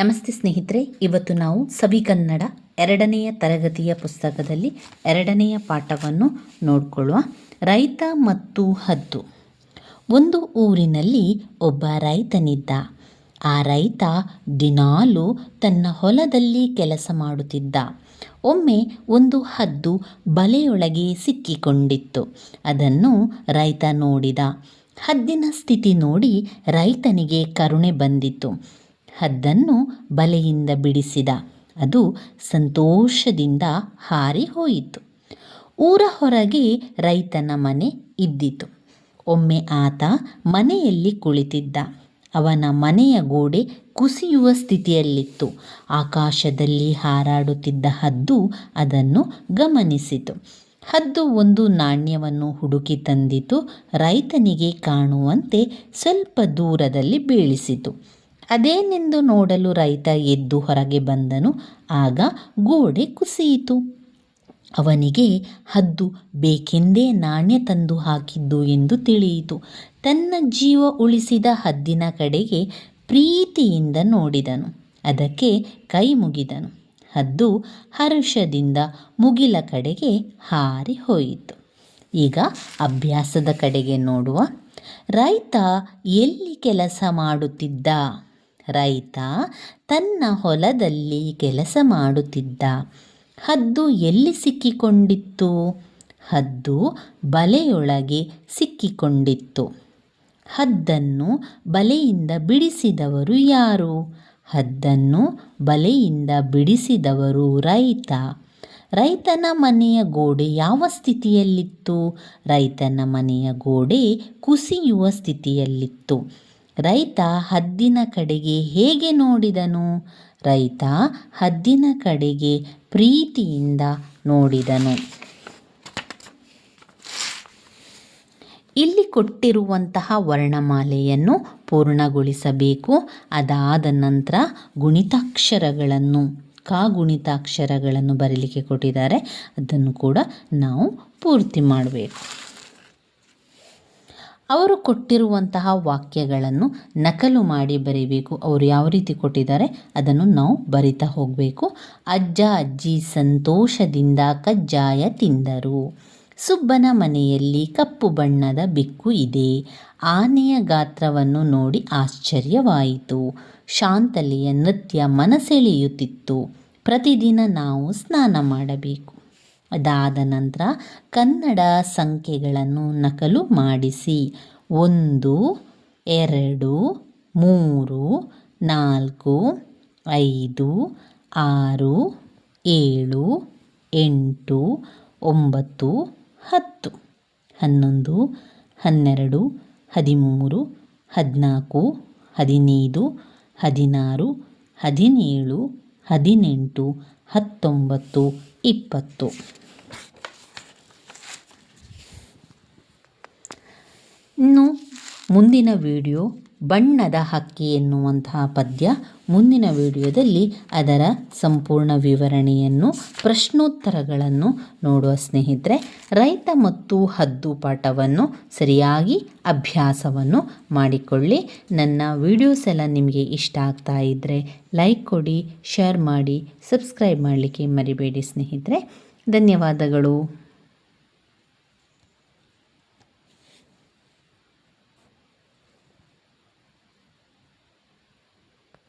ನಮಸ್ತೆ ಸ್ನೇಹಿತರೆ, ಇವತ್ತು ನಾವು ಸವಿ ಕನ್ನಡ ಎರಡನೆಯ ತರಗತಿಯ ಪುಸ್ತಕದಲ್ಲಿ ಎರಡನೆಯ ಪಾಠವನ್ನು ನೋಡಿಕೊಳ್ಳುವ ರೈತ ಮತ್ತು ಹದ್ದು. ಒಂದು ಊರಿನಲ್ಲಿ ಒಬ್ಬ ರೈತನಿದ್ದ. ಆ ರೈತ ದಿನಾಲೂ ತನ್ನ ಹೊಲದಲ್ಲಿ ಕೆಲಸ ಮಾಡುತ್ತಿದ್ದ. ಒಮ್ಮೆ ಒಂದು ಹದ್ದು ಬಲೆಯೊಳಗೆ ಸಿಕ್ಕಿಕೊಂಡಿತ್ತು. ಅದನ್ನು ರೈತ ನೋಡಿದ. ಹದ್ದಿನ ಸ್ಥಿತಿ ನೋಡಿ ರೈತನಿಗೆ ಕರುಣೆ ಬಂದಿತು ಹದ್ದನ್ನು ಬಲೆಯಿಂದ ಬಿಡಿಸಿದ. ಅದು ಸಂತೋಷದಿಂದ ಹಾರಿ ಹೋಯಿತು. ಊರ ಹೊರಗೆ ರೈತನ ಮನೆ ಇದ್ದಿತು. ಒಮ್ಮೆ ಆತ ಮನೆಯಲ್ಲಿ ಕುಳಿತಿದ್ದ. ಅವನ ಮನೆಯ ಗೋಡೆ ಕುಸಿಯುವ ಸ್ಥಿತಿಯಲ್ಲಿತ್ತು. ಆಕಾಶದಲ್ಲಿ ಹಾರಾಡುತ್ತಿದ್ದ ಹದ್ದು ಅದನ್ನು ಗಮನಿಸಿತು. ಹದ್ದು ಒಂದು ನಾಣ್ಯವನ್ನು ಹುಡುಕಿ ತಂದಿತು. ರೈತನಿಗೆ ಕಾಣುವಂತೆ ಸ್ವಲ್ಪ ದೂರದಲ್ಲಿ ಬೀಳಿಸಿತು. ಅದೇನೆಂದು ನೋಡಲು ರೈತ ಎದ್ದು ಹೊರಗೆ ಬಂದನು. ಆಗ ಗೋಡೆ ಕುಸಿಯಿತು. ಅವನಿಗೆ, ಹದ್ದು, ಬೇಕೆಂದೇ ನಾಣ್ಯ ತಂದು ಹಾಕಿದ್ದು ಎಂದು ತಿಳಿಯಿತು. ತನ್ನ ಜೀವ ಉಳಿಸಿದ ಹದ್ದಿನ ಕಡೆಗೆ ಪ್ರೀತಿಯಿಂದ ನೋಡಿದನು. ಅದಕ್ಕೆ ಕೈ ಮುಗಿದನು. ಹದ್ದು ಹರ್ಷದಿಂದ ಮುಗಿಲ ಕಡೆಗೆ ಹಾರಿ ಹೋಯಿತು. ಈಗ ಅಭ್ಯಾಸದ ಕಡೆಗೆ ನೋಡುವ. ರೈತ ಎಲ್ಲಿ ಕೆಲಸ ಮಾಡುತ್ತಿದ್ದ? ರೈತ ತನ್ನ ಹೊಲದಲ್ಲಿ ಕೆಲಸ ಮಾಡುತ್ತಿದ್ದ. ಹದ್ದು ಎಲ್ಲಿ ಸಿಕ್ಕಿಕೊಂಡಿತ್ತು? ಹದ್ದು ಬಲೆಯೊಳಗೆ ಸಿಕ್ಕಿಕೊಂಡಿತ್ತು. ಹದ್ದನ್ನು ಬಲೆಯಿಂದ ಬಿಡಿಸಿದವರು ಯಾರು? ಹದ್ದನ್ನು ಬಲೆಯಿಂದ ಬಿಡಿಸಿದವರು ರೈತ. ರೈತನ ಮನೆಯ ಗೋಡೆ ಯಾವ ಸ್ಥಿತಿಯಲ್ಲಿತ್ತು? ರೈತನ ಮನೆಯ ಗೋಡೆ ಕುಸಿಯುವ ಸ್ಥಿತಿಯಲ್ಲಿತ್ತು. ರೈತ ಹದ್ದಿನ ಕಡೆಗೆ ಹೇಗೆ ನೋಡಿದನು? ರೈತ ಹದ್ದಿನ ಕಡೆಗೆ ಪ್ರೀತಿಯಿಂದ ನೋಡಿದನು. ಇಲ್ಲಿ ಕೊಟ್ಟಿರುವಂತಹ ವರ್ಣಮಾಲೆಯನ್ನು ಪೂರ್ಣಗೊಳಿಸಬೇಕು. ಅದಾದ ನಂತರ ಗುಣಿತಾಕ್ಷರಗಳನ್ನು ಕಾ ಗುಣಿತಾಕ್ಷರಗಳನ್ನು ಬರೀಲಿಕ್ಕೆ ಕೊಟ್ಟಿದ್ದಾರೆ. ಅದನ್ನು ಕೂಡ ನಾವು ಪೂರ್ತಿ ಮಾಡಬೇಕು. ಅವರು ಕೊಟ್ಟಿರುವಂತಹ ವಾಕ್ಯಗಳನ್ನು ನಕಲು ಮಾಡಿ ಬರೀಬೇಕು. ಅವರು ಯಾವ ರೀತಿ ಕೊಟ್ಟಿದ್ದಾರೆ? ಅದನ್ನು ನಾವು ಬರಿತಾ ಹೋಗಬೇಕು. ಅಜ್ಜ ಅಜ್ಜಿ ಸಂತೋಷದಿಂದ ಕಜ್ಜಾಯ ತಿಂದರು. ಸುಬ್ಬನ ಮನೆಯಲ್ಲಿ ಕಪ್ಪು ಬಣ್ಣದ ಬಿಕ್ಕು ಇದೆ. ಆನೆಯ ಗಾತ್ರವನ್ನು ನೋಡಿ ಆಶ್ಚರ್ಯವಾಯಿತು. ಶಾಂತಲೆಯ ನೃತ್ಯ ಮನಸೆಳೆಯುತ್ತಿತ್ತು. ಪ್ರತಿದಿನ ನಾವು ಸ್ನಾನ ಮಾಡಬೇಕು. ಅದಾದ ನಂತರ ಕನ್ನಡ ಸಂಖ್ಯೆಗಳನ್ನು ನಕಲು ಮಾಡಿಸಿ. ಒಂದು, ಎರಡು, ಮೂರು, ನಾಲ್ಕು, ಐದು, ಆರು, ಏಳು, ಎಂಟು, ಒಂಬತ್ತು, ಹತ್ತು. ಹನ್ನೊಂದು, ಹನ್ನೆರಡು, ಹದಿಮೂರು, ಹದಿನಾಲ್ಕು, ಹದಿನೈದು, ಹದಿನಾರು, ಹದಿನೇಳು ಹದಿನೆಂಟು ಹತ್ತೊಂಬತ್ತು ಇಪ್ಪತ್ತು. ಇನ್ನು ಮುಂದಿನ ವಿಡಿಯೋ ಬಣ್ಣದ ಹಕ್ಕಿ ಎನ್ನುವಂತಹ ಪದ್ಯ ಮುಂದಿನ ವಿಡಿಯೋದಲ್ಲಿ ಅದರ ಸಂಪೂರ್ಣ ವಿವರಣೆಯನ್ನು, ಪ್ರಶ್ನೋತ್ತರಗಳನ್ನು ನೋಡುವ ಸ್ನೇಹಿತರೆ, ರೈತ ಮತ್ತು ಹದ್ದು ಪಾಠವನ್ನು ಸರಿಯಾಗಿ ಅಭ್ಯಾಸವನ್ನು ಮಾಡಿಕೊಳ್ಳಿ. ನನ್ನ ವಿಡಿಯೋಸ್ ಎಲ್ಲ ನಿಮಗೆ ಇಷ್ಟ ಆಗ್ತಾ ಇದ್ದರೆ ಲೈಕ್ ಕೊಡಿ, ಶೇರ್ ಮಾಡಿ, ಸಬ್ಸ್ಕ್ರೈಬ್ ಮಾಡಲಿಕ್ಕೆ ಮರಿಬೇಡಿ ಸ್ನೇಹಿತರೆ. ಧನ್ಯವಾದಗಳು.